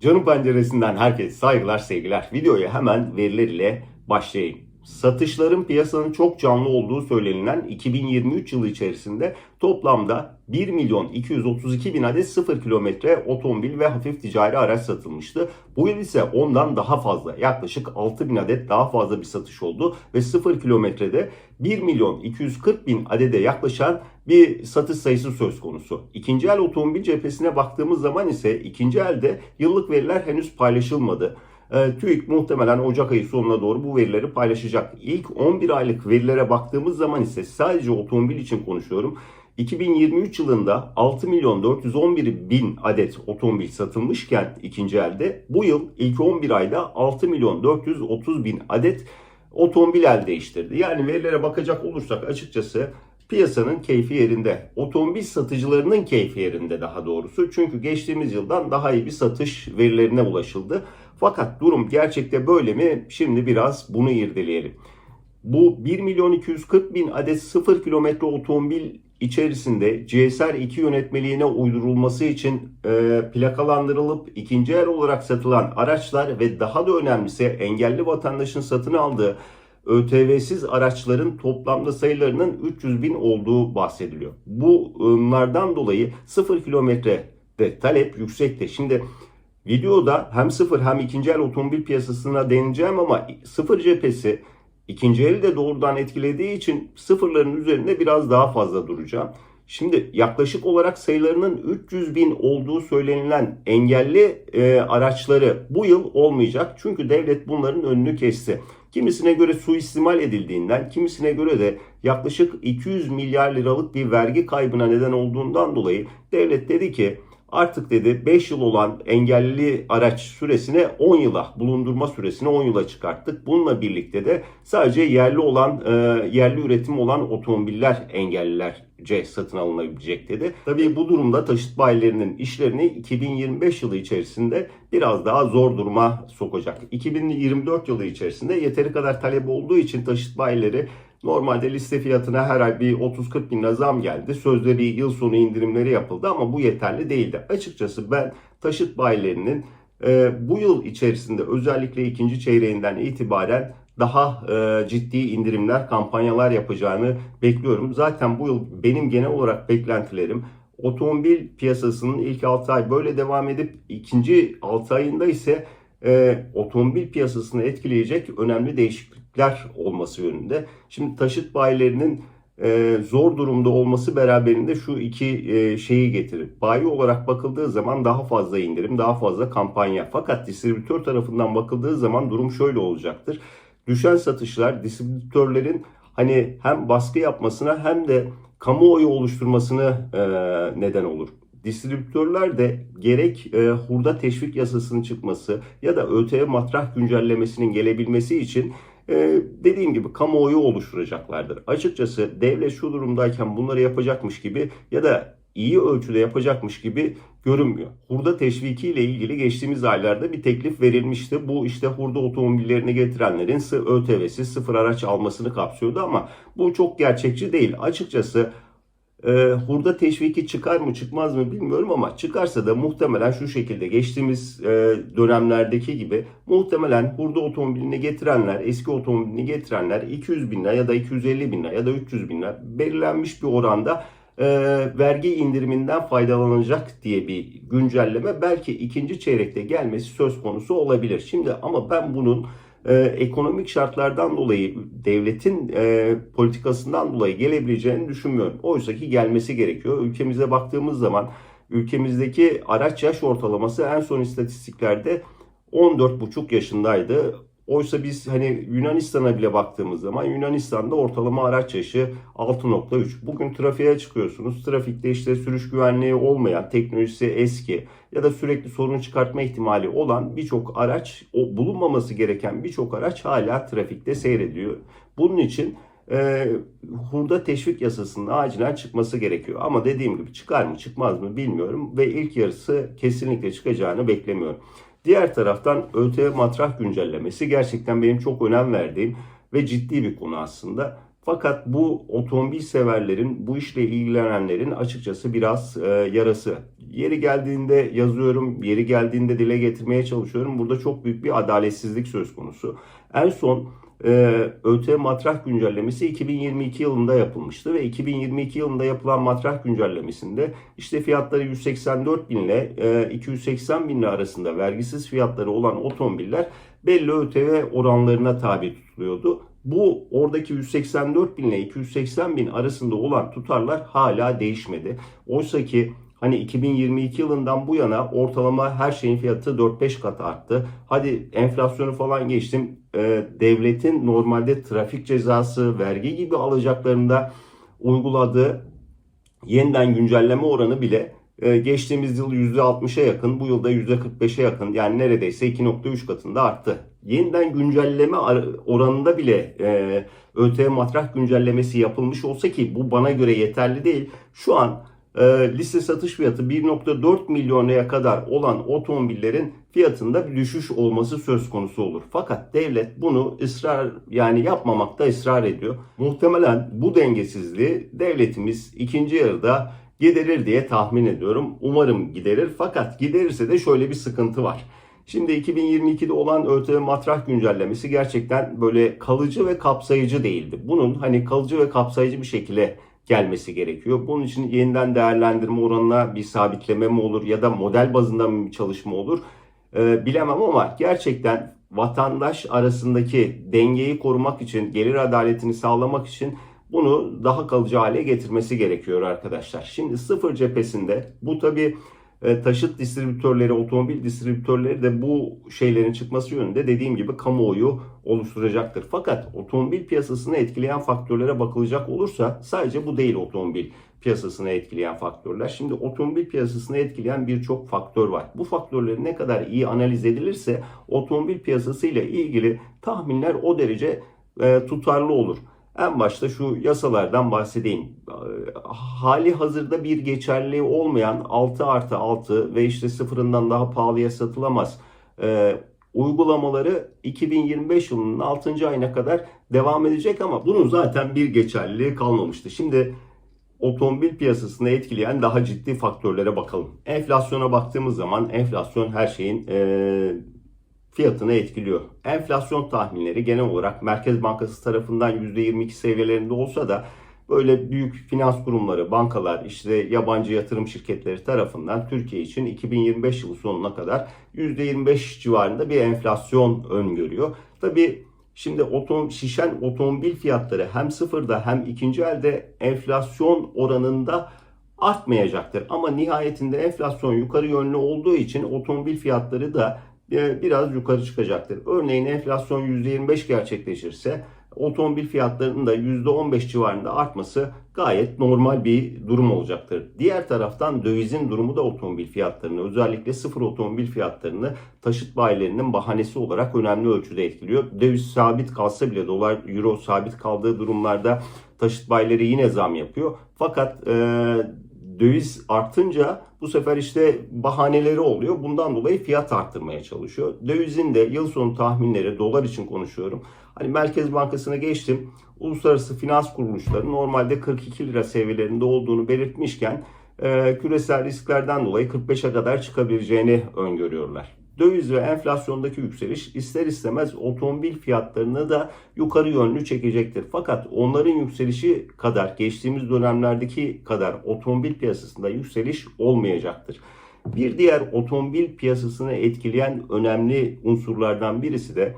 Canım penceresinden herkese saygılar sevgiler. Videoya hemen veriler ile başlayayım. Satışların piyasanın çok canlı olduğu söylenilen 2023 yılı içerisinde toplamda 1 milyon 232 bin adet 0 kilometre otomobil ve hafif ticari araç satılmıştı. Bu yıl ise ondan daha fazla yaklaşık 6 bin adet daha fazla bir satış oldu ve 0 kilometrede 1 milyon 240 bin adede yaklaşan bir satış sayısı söz konusu. İkinci el otomobil cephesine baktığımız zaman ise ikinci elde yıllık veriler henüz paylaşılmadı. E, TÜİK muhtemelen Ocak ayı sonuna doğru bu verileri paylaşacak. İlk 11 aylık verilere baktığımız zaman ise sadece otomobil için konuşuyorum. 2023 yılında 6 milyon 411 bin adet otomobil satılmışken ikinci elde bu yıl ilk 11 ayda 6 milyon 430 bin adet otomobil el değiştirdi. Yani verilere bakacak olursak açıkçası piyasanın keyfi yerinde. Otomobil satıcılarının keyfi yerinde daha doğrusu. Çünkü geçtiğimiz yıldan daha iyi bir satış verilerine ulaşıldı. Fakat durum gerçekte böyle mi? Şimdi biraz bunu irdeleyelim. Bu 1 milyon 240 bin adet 0 kilometre otomobil içerisinde CSR 2 yönetmeliğine uydurulması için e, plakalandırılıp ikinci el olarak satılan araçlar ve daha da önemlisi engelli vatandaşın satın aldığı ÖTV'siz araçların toplamda sayılarının 300 bin olduğu bahsediliyor. Bunlardan dolayı 0 kilometrede talep yüksekte. Şimdi videoda hem sıfır hem ikinci el otomobil piyasasına değineceğim ama sıfır cephesi ikinci eli de doğrudan etkilediği için sıfırların üzerinde biraz daha fazla duracağım. Şimdi yaklaşık olarak sayılarının 300 bin olduğu söylenilen engelli e, araçları bu yıl olmayacak. Çünkü devlet bunların önünü kesti. Kimisine göre suistimal edildiğinden, kimisine göre de yaklaşık 200 milyar liralık bir vergi kaybına neden olduğundan dolayı devlet dedi ki artık dedi 5 yıl olan engelli araç süresine 10 yıla bulundurma süresini 10 yıla çıkarttık. Bununla birlikte de sadece yerli olan e, yerli üretim olan otomobiller engellilerce satın alınabilecek dedi. Tabii bu durumda taşıt bayilerinin işlerini 2025 yılı içerisinde biraz daha zor duruma sokacak. 2024 yılı içerisinde yeteri kadar talep olduğu için taşıt bayileri Normalde liste fiyatına her ay bir 30-40 bin zam geldi. Sözleri yıl sonu indirimleri yapıldı ama bu yeterli değildi. Açıkçası ben taşıt bayilerinin e, bu yıl içerisinde özellikle ikinci çeyreğinden itibaren daha e, ciddi indirimler, kampanyalar yapacağını bekliyorum. Zaten bu yıl benim genel olarak beklentilerim otomobil piyasasının ilk 6 ay böyle devam edip ikinci 6 ayında ise e, otomobil piyasasını etkileyecek önemli değişiklikler olması yönünde. Şimdi taşıt bayilerinin e, zor durumda olması beraberinde şu iki e, şeyi getirir. Bayi olarak bakıldığı zaman daha fazla indirim, daha fazla kampanya. Fakat distribütör tarafından bakıldığı zaman durum şöyle olacaktır. Düşen satışlar distribütörlerin hani hem baskı yapmasına hem de kamuoyu oluşturmasına e, neden olur distribütörler de gerek e, hurda teşvik yasasının çıkması ya da ÖTV matrah güncellemesinin gelebilmesi için e, dediğim gibi kamuoyu oluşturacaklardır. Açıkçası devlet şu durumdayken bunları yapacakmış gibi ya da iyi ölçüde yapacakmış gibi görünmüyor. Hurda teşviki ile ilgili geçtiğimiz aylarda bir teklif verilmişti. Bu işte hurda otomobillerini getirenlerin ÖTV'si sıfır araç almasını kapsıyordu ama bu çok gerçekçi değil. Açıkçası e, hurda teşviki çıkar mı çıkmaz mı bilmiyorum ama çıkarsa da muhtemelen şu şekilde geçtiğimiz e, dönemlerdeki gibi muhtemelen hurda otomobilini getirenler, eski otomobilini getirenler 200 bin lira ya da 250 bin lira ya da 300 bin lira belirlenmiş bir oranda e, vergi indiriminden faydalanacak diye bir güncelleme belki ikinci çeyrekte gelmesi söz konusu olabilir. Şimdi ama ben bunun e, ekonomik şartlardan dolayı devletin e, politikasından dolayı gelebileceğini düşünmüyorum. Oysa ki gelmesi gerekiyor. Ülkemize baktığımız zaman ülkemizdeki araç yaş ortalaması en son istatistiklerde 14,5 yaşındaydı. Oysa biz hani Yunanistan'a bile baktığımız zaman Yunanistan'da ortalama araç yaşı 6.3. Bugün trafiğe çıkıyorsunuz. Trafikte işte sürüş güvenliği olmayan, teknolojisi eski ya da sürekli sorun çıkartma ihtimali olan birçok araç, o bulunmaması gereken birçok araç hala trafikte seyrediyor. Bunun için e, hurda teşvik yasasının acilen çıkması gerekiyor. Ama dediğim gibi çıkar mı çıkmaz mı bilmiyorum ve ilk yarısı kesinlikle çıkacağını beklemiyorum. Diğer taraftan ÖTV matrah güncellemesi gerçekten benim çok önem verdiğim ve ciddi bir konu aslında. Fakat bu otomobil severlerin, bu işle ilgilenenlerin açıkçası biraz e, yarası. Yeri geldiğinde yazıyorum, yeri geldiğinde dile getirmeye çalışıyorum. Burada çok büyük bir adaletsizlik söz konusu. En son e, ÖT matrah güncellemesi 2022 yılında yapılmıştı ve 2022 yılında yapılan matrah güncellemesinde işte fiyatları 184 bin ile e, 280 bin arasında vergisiz fiyatları olan otomobiller belli ÖTV oranlarına tabi tutuluyordu. Bu oradaki 184 bin ile 280 bin arasında olan tutarlar hala değişmedi. Oysa ki Hani 2022 yılından bu yana ortalama her şeyin fiyatı 4-5 kat arttı. Hadi enflasyonu falan geçtim. Ee, devletin normalde trafik cezası, vergi gibi alacaklarında uyguladığı yeniden güncelleme oranı bile e, geçtiğimiz yıl %60'a yakın, bu yılda %45'e yakın yani neredeyse 2.3 katında arttı. Yeniden güncelleme oranında bile e, ÖTV matrah güncellemesi yapılmış olsa ki bu bana göre yeterli değil. Şu an e, liste satış fiyatı 1.4 milyonaya kadar olan otomobillerin fiyatında bir düşüş olması söz konusu olur. Fakat devlet bunu ısrar yani yapmamakta ısrar ediyor. Muhtemelen bu dengesizliği devletimiz ikinci yarıda giderir diye tahmin ediyorum. Umarım giderir. Fakat giderirse de şöyle bir sıkıntı var. Şimdi 2022'de olan ÖTV matrah güncellemesi gerçekten böyle kalıcı ve kapsayıcı değildi. Bunun hani kalıcı ve kapsayıcı bir şekilde gelmesi gerekiyor. Bunun için yeniden değerlendirme oranına bir sabitleme mi olur ya da model bazında bir çalışma olur ee, bilemem ama gerçekten vatandaş arasındaki dengeyi korumak için, gelir adaletini sağlamak için bunu daha kalıcı hale getirmesi gerekiyor arkadaşlar. Şimdi sıfır cephesinde bu tabi e, taşıt distribütörleri, otomobil distribütörleri de bu şeylerin çıkması yönünde dediğim gibi kamuoyu oluşturacaktır. Fakat otomobil piyasasını etkileyen faktörlere bakılacak olursa sadece bu değil otomobil piyasasını etkileyen faktörler. Şimdi otomobil piyasasını etkileyen birçok faktör var. Bu faktörleri ne kadar iyi analiz edilirse otomobil piyasası ile ilgili tahminler o derece e, tutarlı olur. En başta şu yasalardan bahsedeyim. Hali hazırda bir geçerliği olmayan 6 artı 6 ve işte sıfırından daha pahalıya satılamaz e, uygulamaları 2025 yılının 6. ayına kadar devam edecek ama bunun zaten bir geçerliliği kalmamıştı. Şimdi otomobil piyasasını etkileyen daha ciddi faktörlere bakalım. Enflasyona baktığımız zaman enflasyon her şeyin e, fiyatını etkiliyor. Enflasyon tahminleri genel olarak Merkez Bankası tarafından %22 seviyelerinde olsa da böyle büyük finans kurumları, bankalar, işte yabancı yatırım şirketleri tarafından Türkiye için 2025 yılı sonuna kadar %25 civarında bir enflasyon öngörüyor. Tabi şimdi otom, şişen otomobil fiyatları hem sıfırda hem ikinci elde enflasyon oranında artmayacaktır. Ama nihayetinde enflasyon yukarı yönlü olduğu için otomobil fiyatları da biraz yukarı çıkacaktır. Örneğin enflasyon %25 gerçekleşirse otomobil fiyatlarının da %15 civarında artması gayet normal bir durum olacaktır. Diğer taraftan dövizin durumu da otomobil fiyatlarını özellikle sıfır otomobil fiyatlarını taşıt bayilerinin bahanesi olarak önemli ölçüde etkiliyor. Döviz sabit kalsa bile dolar euro sabit kaldığı durumlarda taşıt bayileri yine zam yapıyor. Fakat e, döviz artınca bu sefer işte bahaneleri oluyor. Bundan dolayı fiyat arttırmaya çalışıyor. Dövizin de yıl sonu tahminleri dolar için konuşuyorum. Hani Merkez Bankası'na geçtim. Uluslararası finans kuruluşları normalde 42 lira seviyelerinde olduğunu belirtmişken e, küresel risklerden dolayı 45'e kadar çıkabileceğini öngörüyorlar döviz ve enflasyondaki yükseliş ister istemez otomobil fiyatlarını da yukarı yönlü çekecektir. Fakat onların yükselişi kadar geçtiğimiz dönemlerdeki kadar otomobil piyasasında yükseliş olmayacaktır. Bir diğer otomobil piyasasını etkileyen önemli unsurlardan birisi de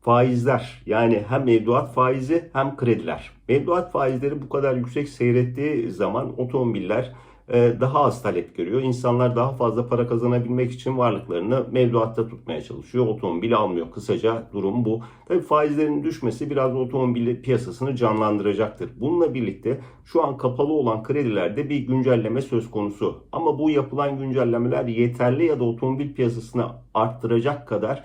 faizler. Yani hem mevduat faizi hem krediler. Mevduat faizleri bu kadar yüksek seyrettiği zaman otomobiller daha az talep görüyor. İnsanlar daha fazla para kazanabilmek için varlıklarını mevduatta tutmaya çalışıyor. Otomobil almıyor. Kısaca durum bu. Tabii faizlerin düşmesi biraz otomobil piyasasını canlandıracaktır. Bununla birlikte şu an kapalı olan kredilerde bir güncelleme söz konusu. Ama bu yapılan güncellemeler yeterli ya da otomobil piyasasını arttıracak kadar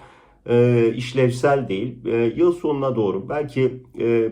e, işlevsel değil. E, yıl sonuna doğru belki e,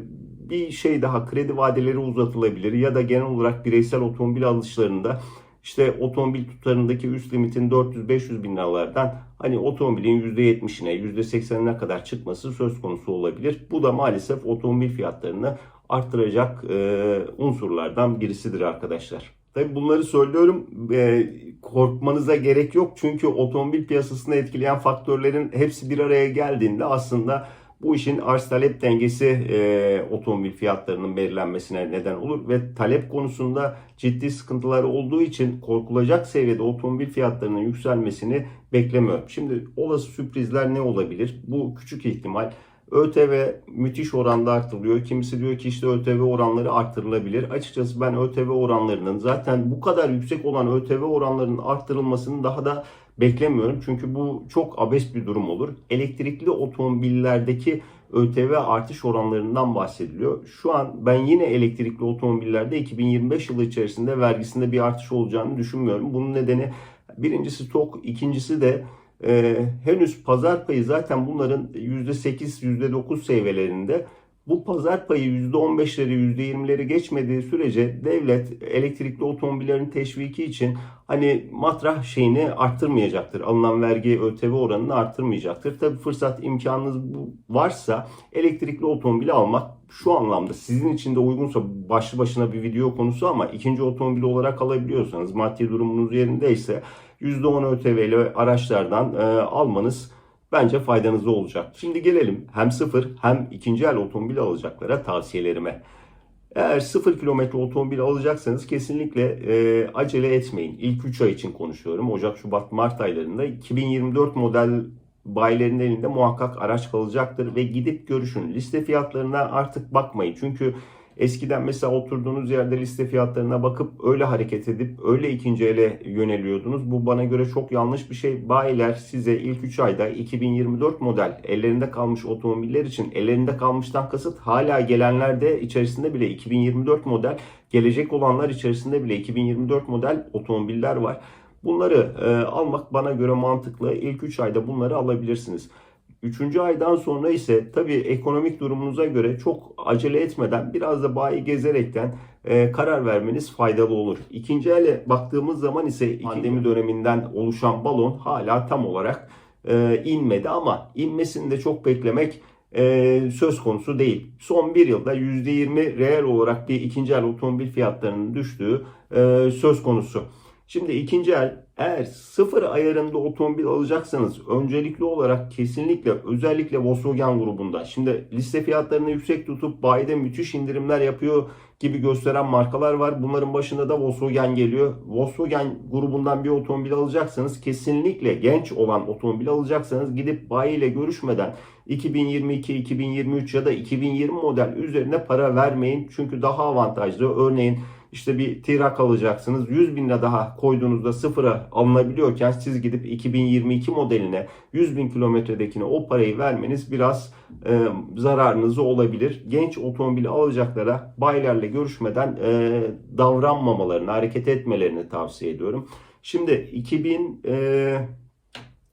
bir şey daha kredi vadeleri uzatılabilir ya da genel olarak bireysel otomobil alışlarında işte otomobil tutarındaki üst limitin 400-500 bin liralardan hani otomobilin %70'ine %80'ine kadar çıkması söz konusu olabilir. Bu da maalesef otomobil fiyatlarını arttıracak e, unsurlardan birisidir arkadaşlar. Tabii bunları söylüyorum e, korkmanıza gerek yok çünkü otomobil piyasasını etkileyen faktörlerin hepsi bir araya geldiğinde aslında bu işin arz talep dengesi e, otomobil fiyatlarının belirlenmesine neden olur ve talep konusunda ciddi sıkıntılar olduğu için korkulacak seviyede otomobil fiyatlarının yükselmesini beklemiyorum. Şimdi olası sürprizler ne olabilir? Bu küçük ihtimal. ÖTV müthiş oranda artırılıyor. Kimisi diyor ki işte ÖTV oranları artırılabilir. Açıkçası ben ÖTV oranlarının zaten bu kadar yüksek olan ÖTV oranlarının arttırılmasını daha da beklemiyorum. Çünkü bu çok abes bir durum olur. Elektrikli otomobillerdeki ÖTV artış oranlarından bahsediliyor. Şu an ben yine elektrikli otomobillerde 2025 yılı içerisinde vergisinde bir artış olacağını düşünmüyorum. Bunun nedeni birincisi TOK, ikincisi de e, henüz pazar payı zaten bunların %8, %9 seviyelerinde. Bu pazar payı %15'leri, %20'leri geçmediği sürece devlet elektrikli otomobillerin teşviki için hani matrah şeyini arttırmayacaktır. Alınan vergi ÖTV oranını arttırmayacaktır. Tabi fırsat imkanınız varsa elektrikli otomobili almak şu anlamda sizin için de uygunsa başlı başına bir video konusu ama ikinci otomobil olarak alabiliyorsanız maddi durumunuz yerindeyse %10 ÖTV ile araçlardan e, almanız bence faydanızda olacak. Şimdi gelelim hem sıfır hem ikinci el otomobil alacaklara tavsiyelerime. Eğer sıfır kilometre otomobil alacaksanız kesinlikle e, acele etmeyin. İlk 3 ay için konuşuyorum. Ocak, Şubat, Mart aylarında 2024 model bayilerin elinde muhakkak araç kalacaktır ve gidip görüşün. Liste fiyatlarına artık bakmayın. Çünkü Eskiden mesela oturduğunuz yerde liste fiyatlarına bakıp öyle hareket edip öyle ikinci ele yöneliyordunuz. Bu bana göre çok yanlış bir şey. Bayiler size ilk 3 ayda 2024 model ellerinde kalmış otomobiller için ellerinde kalmıştan kasıt hala gelenler de içerisinde bile 2024 model gelecek olanlar içerisinde bile 2024 model otomobiller var. Bunları e, almak bana göre mantıklı. İlk 3 ayda bunları alabilirsiniz. Üçüncü aydan sonra ise tabii ekonomik durumunuza göre çok acele etmeden biraz da bayi gezerekten e, karar vermeniz faydalı olur. İkinci ele baktığımız zaman ise pandemi döneminden oluşan balon hala tam olarak e, inmedi ama inmesini de çok beklemek e, söz konusu değil. Son bir yılda %20 reel olarak bir ikinci el otomobil fiyatlarının düştüğü e, söz konusu. Şimdi ikinci el eğer sıfır ayarında otomobil alacaksanız öncelikli olarak kesinlikle özellikle Volkswagen grubunda şimdi liste fiyatlarını yüksek tutup bayide müthiş indirimler yapıyor gibi gösteren markalar var. Bunların başında da Volkswagen geliyor. Volkswagen grubundan bir otomobil alacaksanız kesinlikle genç olan otomobil alacaksanız gidip bayi ile görüşmeden 2022, 2023 ya da 2020 model üzerine para vermeyin. Çünkü daha avantajlı. Örneğin işte bir tirak alacaksınız. 100 bin lira daha koyduğunuzda sıfıra alınabiliyorken siz gidip 2022 modeline 100 bin kilometredekine o parayı vermeniz biraz e, zararınızı olabilir. Genç otomobili alacaklara bayilerle görüşmeden e, davranmamalarını, hareket etmelerini tavsiye ediyorum. Şimdi 2000 e,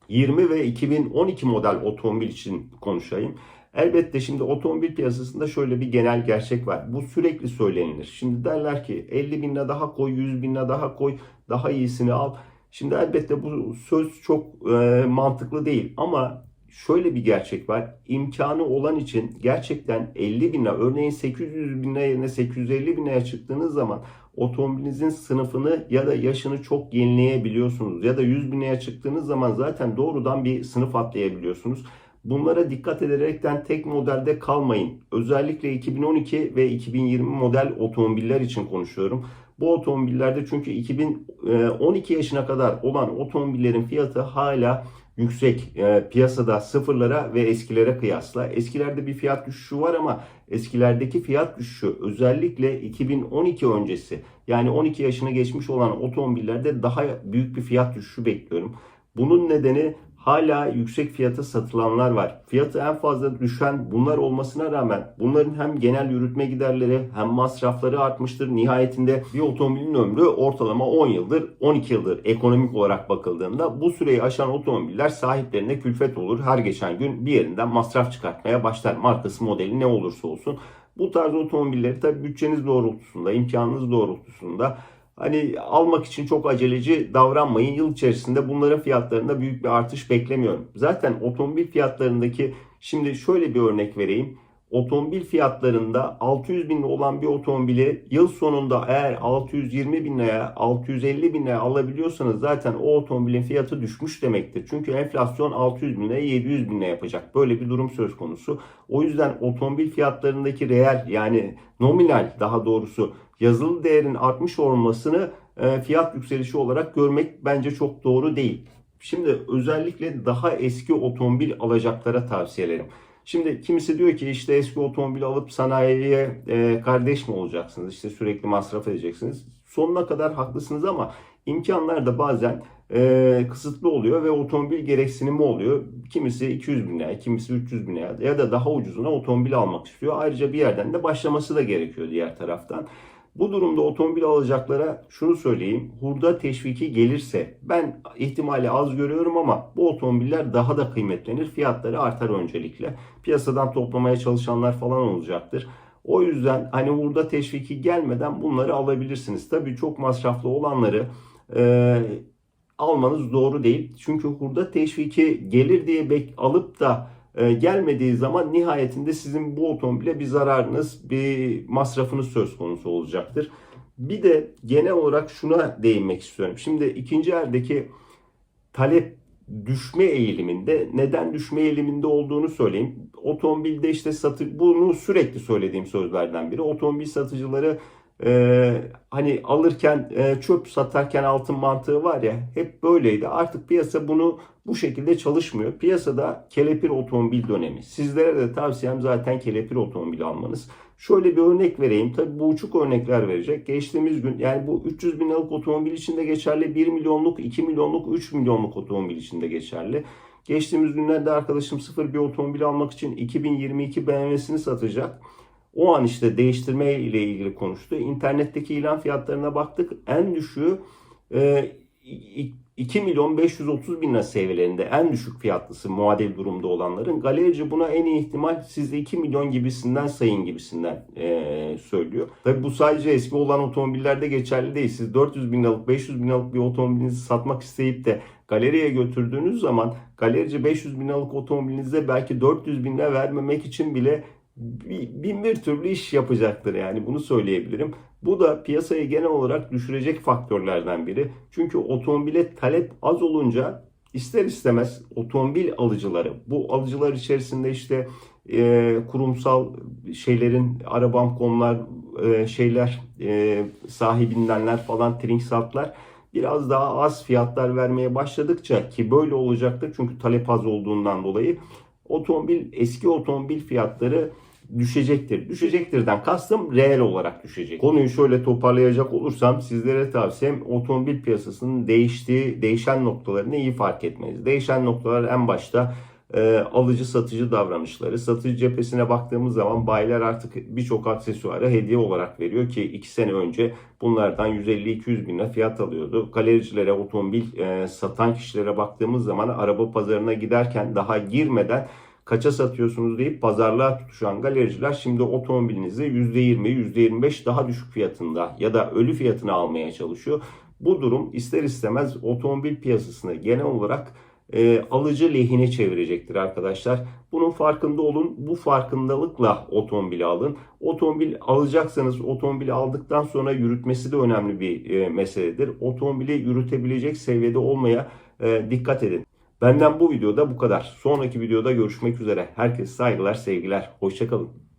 20 ve 2012 model otomobil için konuşayım. Elbette şimdi otomobil piyasasında şöyle bir genel gerçek var. Bu sürekli söylenilir. Şimdi derler ki 50 bin lira daha koy, 100 bin lira daha koy, daha iyisini al. Şimdi elbette bu söz çok e, mantıklı değil ama şöyle bir gerçek var. İmkanı olan için gerçekten 50 bin lira örneğin 800 bin lira yerine 850 bin liraya çıktığınız zaman otomobilinizin sınıfını ya da yaşını çok yenileyebiliyorsunuz. Ya da 100 bin liraya çıktığınız zaman zaten doğrudan bir sınıf atlayabiliyorsunuz. Bunlara dikkat ederekten tek modelde kalmayın. Özellikle 2012 ve 2020 model otomobiller için konuşuyorum. Bu otomobillerde çünkü 2012 yaşına kadar olan otomobillerin fiyatı hala yüksek e, piyasada sıfırlara ve eskilere kıyasla. Eskilerde bir fiyat düşüşü var ama eskilerdeki fiyat düşüşü özellikle 2012 öncesi yani 12 yaşını geçmiş olan otomobillerde daha büyük bir fiyat düşüşü bekliyorum. Bunun nedeni hala yüksek fiyata satılanlar var. Fiyatı en fazla düşen bunlar olmasına rağmen bunların hem genel yürütme giderleri hem masrafları artmıştır. Nihayetinde bir otomobilin ömrü ortalama 10 yıldır 12 yıldır ekonomik olarak bakıldığında bu süreyi aşan otomobiller sahiplerine külfet olur. Her geçen gün bir yerinden masraf çıkartmaya başlar. Markası modeli ne olursa olsun. Bu tarz otomobilleri tabi bütçeniz doğrultusunda, imkanınız doğrultusunda Hani almak için çok aceleci davranmayın. Yıl içerisinde bunların fiyatlarında büyük bir artış beklemiyorum. Zaten otomobil fiyatlarındaki şimdi şöyle bir örnek vereyim. Otomobil fiyatlarında 600 bin olan bir otomobili yıl sonunda eğer 620 bin liraya 650 bin liraya alabiliyorsanız zaten o otomobilin fiyatı düşmüş demektir. Çünkü enflasyon 600 bin liraya 700 bin liraya yapacak. Böyle bir durum söz konusu. O yüzden otomobil fiyatlarındaki reel yani nominal daha doğrusu yazılı değerin artmış olmasını e, fiyat yükselişi olarak görmek bence çok doğru değil. Şimdi özellikle daha eski otomobil alacaklara tavsiyelerim. Şimdi kimisi diyor ki işte eski otomobil alıp sanayiye e, kardeş mi olacaksınız? İşte sürekli masraf edeceksiniz. Sonuna kadar haklısınız ama imkanlar da bazen e, kısıtlı oluyor ve otomobil gereksinimi oluyor. Kimisi 200 bin lira, kimisi 300 bin lira ya da daha ucuzuna otomobil almak istiyor. Ayrıca bir yerden de başlaması da gerekiyor diğer taraftan. Bu durumda otomobil alacaklara şunu söyleyeyim. Hurda teşviki gelirse ben ihtimali az görüyorum ama bu otomobiller daha da kıymetlenir. Fiyatları artar öncelikle. Piyasadan toplamaya çalışanlar falan olacaktır. O yüzden hani hurda teşviki gelmeden bunları alabilirsiniz. Tabii çok masraflı olanları e, almanız doğru değil. Çünkü hurda teşviki gelir diye bek alıp da e, gelmediği zaman nihayetinde sizin bu otomobile bir zararınız, bir masrafınız söz konusu olacaktır. Bir de genel olarak şuna değinmek istiyorum. Şimdi ikinci eldeki talep düşme eğiliminde neden düşme eğiliminde olduğunu söyleyeyim. Otomobilde işte satı bunu sürekli söylediğim sözlerden biri. Otomobil satıcıları e, hani alırken e, çöp satarken altın mantığı var ya hep böyleydi. Artık piyasa bunu bu şekilde çalışmıyor. Piyasada kelepir otomobil dönemi. Sizlere de tavsiyem zaten kelepir otomobil almanız. Şöyle bir örnek vereyim. Tabii bu uçuk örnekler verecek. Geçtiğimiz gün yani bu 300 bin liralık otomobil için de geçerli. 1 milyonluk, 2 milyonluk, 3 milyonluk otomobil için de geçerli. Geçtiğimiz günlerde arkadaşım sıfır bir otomobil almak için 2022 BMW'sini satacak. O an işte değiştirme ile ilgili konuştu. İnternetteki ilan fiyatlarına baktık. En düşüğü e, 2 milyon 530 bin lira seviyelerinde en düşük fiyatlısı muadil durumda olanların. Galerici buna en iyi ihtimal sizde 2 milyon gibisinden sayın gibisinden e, söylüyor. Tabi bu sadece eski olan otomobillerde geçerli değil. Siz 400 bin liralık 500 bin liralık bir otomobilinizi satmak isteyip de galeriye götürdüğünüz zaman galerici 500 bin liralık otomobilinize belki 400 bin lira vermemek için bile bin bir türlü iş yapacaktır yani bunu söyleyebilirim. Bu da piyasayı genel olarak düşürecek faktörlerden biri. Çünkü otomobile talep az olunca ister istemez otomobil alıcıları bu alıcılar içerisinde işte e, kurumsal şeylerin arabam.com'lar e, şeyler e, sahibindenler falan trinksatlar biraz daha az fiyatlar vermeye başladıkça ki böyle olacaktır çünkü talep az olduğundan dolayı otomobil eski otomobil fiyatları düşecektir. Düşecektirden kastım reel olarak düşecek. Konuyu şöyle toparlayacak olursam sizlere tavsiyem otomobil piyasasının değiştiği, değişen noktalarını iyi fark etmeniz. Değişen noktalar en başta e, alıcı satıcı davranışları. Satıcı cephesine baktığımız zaman bayiler artık birçok aksesuarı hediye olarak veriyor ki 2 sene önce bunlardan 150-200 bin lira fiyat alıyordu. Galericilere, otomobil e, satan kişilere baktığımız zaman araba pazarına giderken daha girmeden kaça satıyorsunuz deyip pazarlığa tutuşan galericiler şimdi otomobilinizi %20, %25 daha düşük fiyatında ya da ölü fiyatına almaya çalışıyor. Bu durum ister istemez otomobil piyasasını genel olarak e, alıcı lehine çevirecektir arkadaşlar. Bunun farkında olun. Bu farkındalıkla otomobili alın. Otomobil alacaksanız otomobili aldıktan sonra yürütmesi de önemli bir e, meseledir. Otomobili yürütebilecek seviyede olmaya e, dikkat edin. Benden bu videoda bu kadar. Sonraki videoda görüşmek üzere. Herkese saygılar, sevgiler. Hoşçakalın.